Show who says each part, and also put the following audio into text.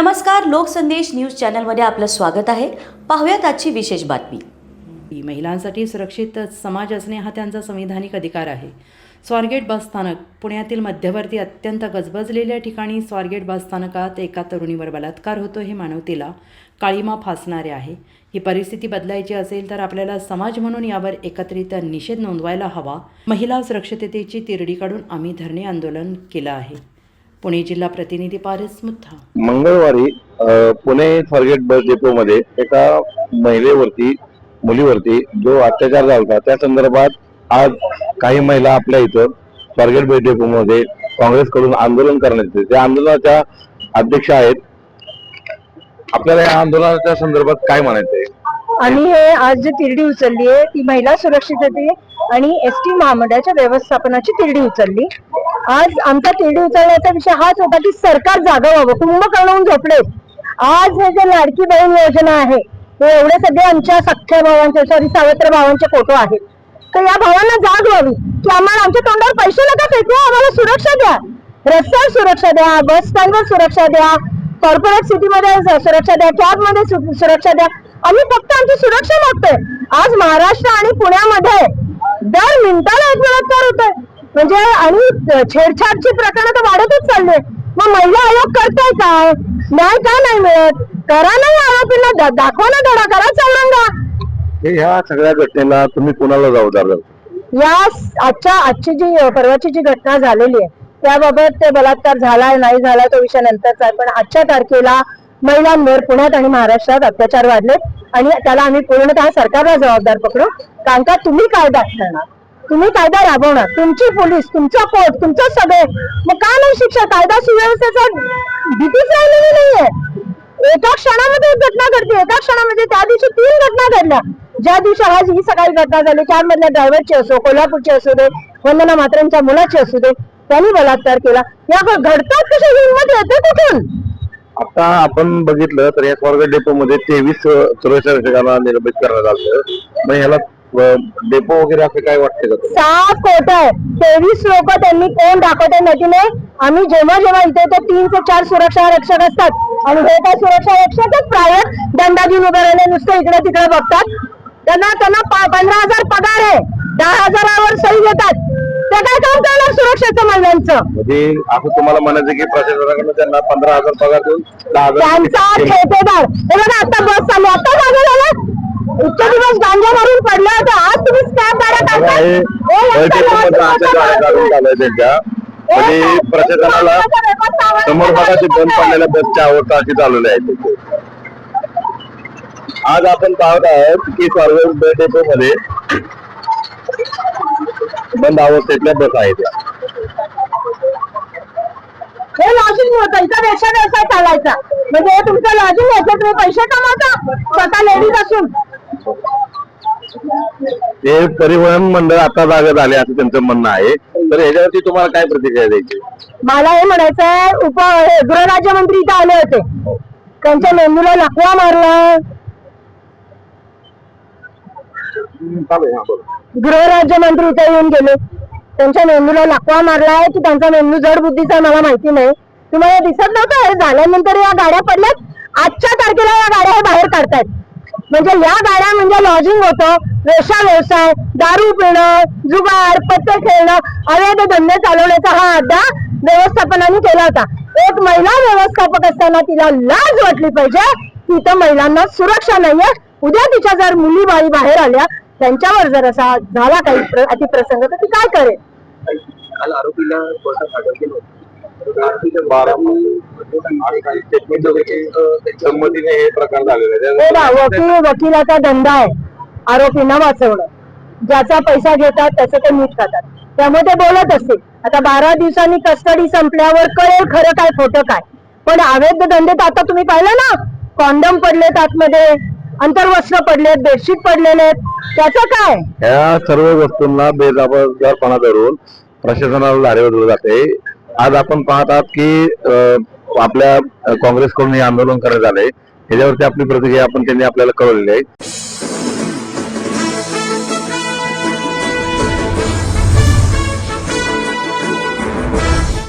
Speaker 1: नमस्कार लोकसंदेश न्यूज चॅनलमध्ये आपलं स्वागत आहे. पाहूयात आजची विशेष बातमी.
Speaker 2: महिलांसाठी सुरक्षित समाज असणे हा त्यांचा संविधानिक अधिकार आहे. स्वारगेट बस स्थानक पुण्यातील मध्यवर्ती अत्यंत गजबजलेल्या ठिकाणी स्वारगेट बस स्थानकात एका तरुणीवर बलात्कार होतो हे मानवतेला काळीमा फासणारे आहे. ही परिस्थिती बदलायची असेल तर आपल्याला समाज म्हणून यावर एकत्रित निषेध नोंदवायला हवा. महिला सुरक्षिततेची तिरडी काढून आम्ही धरणे आंदोलन केलं आहे. पुणे जिल्हा प्रतिनिधी पारस मुथा
Speaker 3: मंगळवारी पुणे स्वारगेट बस डेपो मध्ये एका महिलेवरती मुलीवरती जो अत्याचार झाला होता त्या संदर्भात आज काही महिला आपल्या इथं स्वारगेट बस डेपो मध्ये काँग्रेसकडून आंदोलन करण्यात येते. त्या आंदोलनाच्या अध्यक्ष आहेत. आपल्याला या आंदोलनाच्या संदर्भात काय म्हणायचं आहे?
Speaker 4: आम्ही हे आज जी तिरडी उचलली आहे ती महिला सुरक्षितते आणि एस टी महामंडळाच्या व्यवस्थापनाची तिरडी उचलली. आज आमचा तिरडी उचलण्याचा विषय हाच होता की सरकार जागा व्हावं कुंभकर्ण होऊन झोपले. आज हे जे लाडकी बहीण योजना आहे हे एवढे सगळे आमच्या सख्ख्या भावांचे सॉरी सावत्र भावांचे फोटो आहेत. तर या भावांना जाग व्हावी की आम्हाला आमच्या तोंडावर पैसे नका फेकू आम्हाला सुरक्षा द्या. रस्त्यावर सुरक्षा द्या बस स्टँडवर सुरक्षा द्या कॉर्पोरेट सिटीमध्ये सुरक्षा द्या कॅबमध्ये सुरक्षा द्या. आम्ही फक्त आमची सुरक्षा मागतोय. आज महाराष्ट्र आणि पुण्यामध्ये दर मिनिटाला एक बलात्कार होतोय. म्हणजे आणि छेडछाडची प्रकरण तर वाढतच चालले मग महिला आयोग करताय काय? न्याय का नाही मिळत? करा नाही आरोपींना दाखवा ना धडा करा चौरंगा.
Speaker 3: ह्या सगळ्या घटनेला तुम्ही कुणाला जबाबदार?
Speaker 4: या आजच्या आजची जी परवाची जी घटना झालेली आहे त्याबाबत ते बलात्कार झालाय नाही झाला तो विषय नंतरचा आहे. पण आजच्या तारखेला महिलांवर पुण्यात आणि महाराष्ट्रात अत्याचार वाढले आणि त्याला आम्ही पूर्णतः सरकारला जबाबदार पकडू. कारण का तुम्ही कायदा करणार तुम्ही कायदा राबवणार. तुमची पोलीस तुमचा कोर्ट तुमचं सगळे. मग का नाही शिक्षा? कायदा सुव्यवस्थेचा भीतीच राहिलेली नाहीये. एका क्षणामध्ये घटना घडते एका क्षणामध्ये त्या दिवशी तीन घटना घडल्या. ज्या दिवशी आज ही सकाळी घटना झाली. कॅबमधल्या ड्रायव्हरची असो कोल्हापूरची असू दे वंदना मात्रेंच्या मुलाची असू दे त्यांनी बलात्कार केला. या घडतात कशा हिंमत? येते कुठून?
Speaker 3: आता आपण बघितलं तर या स्वारगेट डेपो मध्ये तेवीस सुरक्षा रक्षकांना निलंबित करण्यात आलं. मग ह्याला डेपो वगैरे असं काय वाटतं का?
Speaker 4: सहा कोट आहे तेवीस लोक त्यांनी कोण दाखवते नदी नाही आम्ही जेव्हा जेव्हा इथे ते तीन ते चार सुरक्षा रक्षक असतात. आणि हे काय सुरक्षा रक्षकच प्रायव्हेट दंडाधीन उभे राहिले नुसतं इकडे तिकडे बघतात. त्यांना त्यांना पंधरा हजार पगार आहे. दहा हजारावर सही घेतात ते काय काम करणार सुरक्षेचं महिलांचं
Speaker 3: म्हणजे असं तुम्हाला म्हणायचं की प्रशासनाकडनं त्यांना पंधरा हजार पगार देऊन दहा
Speaker 4: त्यांचा ठेकेदार. हे बघा आता बस चालू आता जागा झाला. इतके दिवस गांजा मारून पडले होते. आज तुम्ही गाड्या
Speaker 3: म्हणजे प्रशासनाला समोर बंद पडलेल्या बसच्या अवस्था अशी चालवली आहे. तिथे. आज आपण पाहत आहोत की बस डेपो मध्ये बंद अवस्थेतल्या बस आहेत.
Speaker 4: हे लॉजिंग होतं. इथं व्यवसाय चालायचा. म्हणजे हे तुमचं लॉजिंग होतं. तुम्ही पैसे कमावता. स्वतः लेडीज असून.
Speaker 3: ते परिवहन मंडळ आता जागा झाले असं त्यांचं म्हणणं आहे. तर ह्याच्यावरती तुम्हाला काय प्रतिक्रिया द्यायची?
Speaker 4: मला हे म्हणायचं आहे उप हे गृहराज्यमंत्री इथं आले होते. त्यांच्या मेंदूला लकवा मारला. गृहराज्यमंत्री इथे येऊन गेले. त्यांच्या मेंदूला लकवा मारलाय की त्यांचा मेंदू जड बुद्धीचा आहे मला माहिती नाही. तुम्हाला दिसत नव्हतं हे झाल्यानंतर या गाड्या पडल्यात. आजच्या तारखेला या गाड्या हे बाहेर काढतायत. म्हणजे या गाड्या म्हणजे लॉजिंग होतं. रेषा व्यवसाय दारू पिणं जुगार पत्ते खेळणं अवैध धंदे चालवण्याचा हा अड्डा व्यवस्थापनाने केला होता. एक महिला व्यवस्थापक असताना तिला लाज वाटली पाहिजे. तिथं महिलांना सुरक्षा नाहीये. उद्या तिच्या जर मुली बाई बाहेर आल्या त्यांच्यावर जर असा झाला काही अतिप्रसंग तर ती काय करेल?
Speaker 3: आरोपीला संमतीने हे प्रकार झालेले
Speaker 4: हे बा, वकील वकिलाचा धंदा आहे. आरोपींना वाचवणं. ज्याचा पैसा घेतात त्याचं ते मीठ खातात. त्यामुळे ते बोलत असतील. आता बारा दिवसांनी कस्टडी संपल्यावर कळेल खरं काय खोटं काय. पण अवैध धंदेत आता तुम्ही पाहिलं ना? कॉन्डम पडलेत आतमध्ये अंतर्वस्त्र पडलेत बेडशीट पडलेले आहेत. त्याचं काय?
Speaker 3: या सर्व वस्तूंना बेजबाबदारपणा धरून प्रशासनाला धारेवर जाते. आज आपण पाहत आहात की अं, आपल्या काँग्रेसकडून हे आंदोलन करण्यात आलंय. त्याच्यावरती आपली प्रतिक्रिया आपण त्यांनी आपल्याला कळवलेली आहे.